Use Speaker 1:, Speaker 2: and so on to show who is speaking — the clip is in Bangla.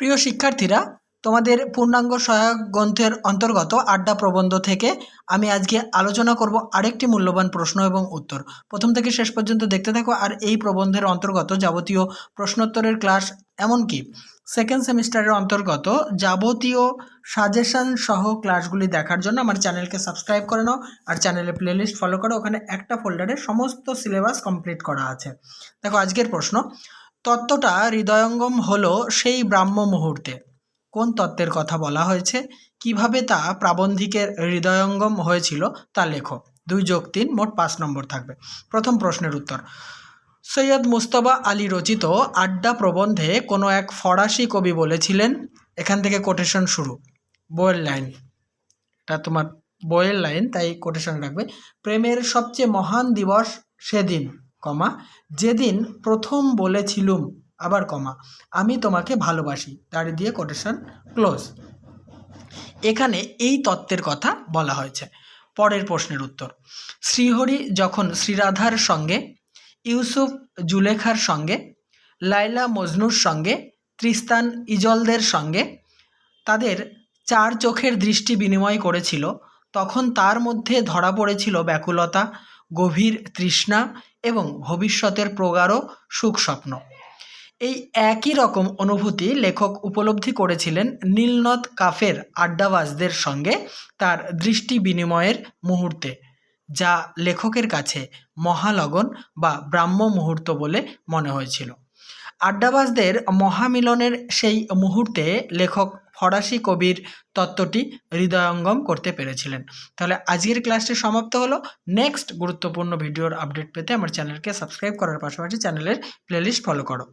Speaker 1: প্রিয় শিক্ষার্থীরা, তোমাদের পূর্ণাঙ্গ সহায়ক গ্রন্থের অন্তর্গত আড্ডা প্রবন্ধ থেকে আমি আজকে আলোচনা করব আরেকটি মূল্যবান প্রশ্ন এবং উত্তর। প্রথম থেকে শেষ পর্যন্ত দেখতে থাকো, আর এই প্রবন্ধের অন্তর্গত যাবতীয় প্রশ্নোত্তরের ক্লাস এমনকি সেকেন্ড সেমিস্টারের অন্তর্গত যাবতীয় সাজেশন সহ ক্লাসগুলি দেখার জন্য আমার চ্যানেলকে সাবস্ক্রাইব করে নাও আর চ্যানেলে প্লেলিস্ট ফলো করো। ওখানে একটা ফোল্ডারে সমস্ত সিলেবাস কমপ্লিট করা আছে। দেখো, আজকের প্রশ্ন তত্ত্বটা হৃদয়ঙ্গম হলো সেই ব্রাহ্ম মুহূর্তে। কোন তত্ত্বের কথা বলা হয়েছে? কীভাবে তা প্রাবন্ধিকের হৃদয়ঙ্গম হয়েছিল তা লেখো। দুই যোগ তিন মোট পাঁচ নম্বর থাকবে। প্রথম প্রশ্নের উত্তর। সৈয়দ মুস্তফা আলী রচিত আড্ডা প্রবন্ধে কোনো এক ফরাসি কবি বলেছিলেন? এখান থেকে কোটেশন শুরু। বইয়ের লাইন। এটা তোমার বইয়ের লাইন, তাই কোটেশন রাখবে। প্রেমের সবচেয়ে মহান দিবস সেদিন। কমা, যেদিন প্রথম বলেছিলুম, আবার কমা। আমি তোমাকে ভালোবাসি। দাড়ি দিয়ে কোটেশন ক্লোজ এখানে এই তত্ত্বের কথা বলা হয়েছে। পরের প্রশ্নের উত্তর। শ্রীহরি যখন শ্রীরাধার সঙ্গে, ইউসুফ জুলেখার সঙ্গে লাইলা মজনুর সঙ্গে, ত্রিস্তান ইজলদের সঙ্গে তাদের চার চোখের দৃষ্টি বিনিময় করেছিল, তখন তার মধ্যে ধরা পড়েছিল ব্যাকুলতা, গভীর তৃষ্ণা এবং ভবিষ্যতের প্রগাঢ় সুখ স্বপ্ন এই একই রকম অনুভূতি লেখক উপলব্ধি করেছিলেন নীলনদ কাফের আড্ডাবাজদের সঙ্গে তার দৃষ্টি বিনিময়ের মুহূর্তে, যা লেখকের কাছে মহালগন বা ব্রাহ্ম মুহূর্ত বলে মনে হয়েছিল। আড্ডাবাজদের মহামিলনের সেই মুহূর্তে লেখক ফরাসি কবির তত্ত্বটি হৃদয়ঙ্গম করতে পেরেছিলেন। তাহলে আজকের ক্লাসটি সমাপ্ত হলো। নেক্সট গুরুত্বপূর্ণ ভিডিওর আপডেট পেতে আমার চ্যানেলকে সাবস্ক্রাইব করার পাশাপাশি চ্যানেলের প্লেলিস্ট ফলো করো।